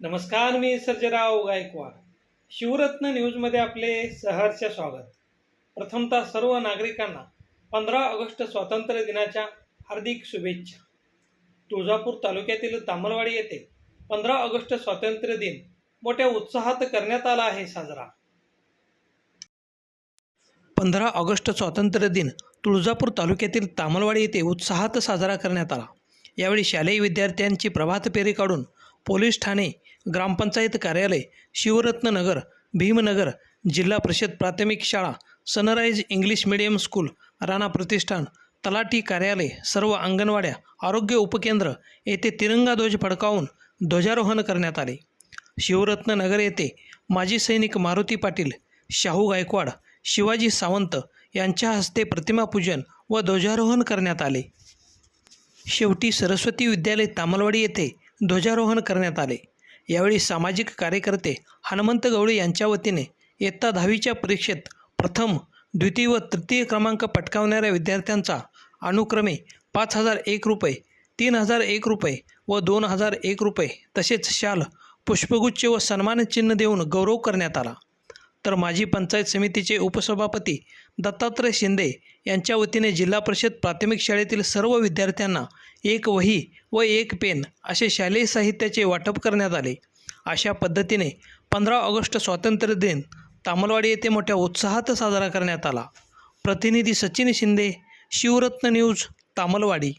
नमस्कार मी सर्जराव गायकवाड. शिवरत्न न्यूजमध्ये आपले सहर्ष स्वागत. प्रथमतः सर्व नागरिकांना पंधरा ऑगस्ट स्वातंत्र्य दिनाच्या हार्दिक शुभेच्छा. तुळजापूर तालुक्यातील तामलवाडी येथे पंधरा ऑगस्ट स्वातंत्र्य दिन मोठ्या उत्साहात करण्यात आला आहे साजरा. पंधरा ऑगस्ट स्वातंत्र्य दिन तुळजापूर तालुक्यातील तामलवाडी येथे उत्साहात साजरा करण्यात आला. यावेळी शालेय विद्यार्थ्यांची प्रभात फेरी काढून पोलीस ठाणे ग्रामपंचायत कार्यालय शिवरत्ननगर भीमनगर जिल्हा परिषद प्राथमिक शाळा sunrise English medium school Rana प्रतिष्ठान तलाठी कार्यालय सर्व अंगणवाड्या आरोग्य उपकेंद्र येथे तिरंगा ध्वज फडकावून ध्वजारोहण करण्यात आले. शिवरत्ननगर येथे माजी सैनिक मारुती पाटील शाहू गायकवाड शिवाजी सावंत यांच्या हस्ते प्रतिमापूजन व ध्वजारोहण करण्यात आले. शेवटी सरस्वती विद्यालय तामलवाडी येथे ध्वजारोहण करण्यात आले. यावेळी सामाजिक कार्यकर्ते हनुमंत गवळी यांच्या वतीने इयत्ता दहावीच्या परीक्षेत प्रथम द्वितीय व तृतीय क्रमांक पटकावणाऱ्या विद्यार्थ्यांचा अनुक्रमे पाच हजार एक रुपये तीन हजार एक रुपये व दोन हजार एक रुपये तसेच शाल पुष्पगुच्छ व सन्मानचिन्ह देऊन गौरव करण्यात आला. तर माजी पंचायत समितीचे उपसभापती दत्तात्रय शिंदे यांच्या वतीने जिल्हा परिषद प्राथमिक शाळेतील सर्व विद्यार्थ्यांना एक वही व एक पेन असे शालेय साहित्याचे वाटप करण्यात आले. अशा पद्धतीने पंधरा ऑगस्ट स्वातंत्र्य दिन तामलवाडी येथे मोठ्या उत्साहात साजरा करण्यात आला. प्रतिनिधी सचिन शिंदे शिवरत्न न्यूज तामलवाडी.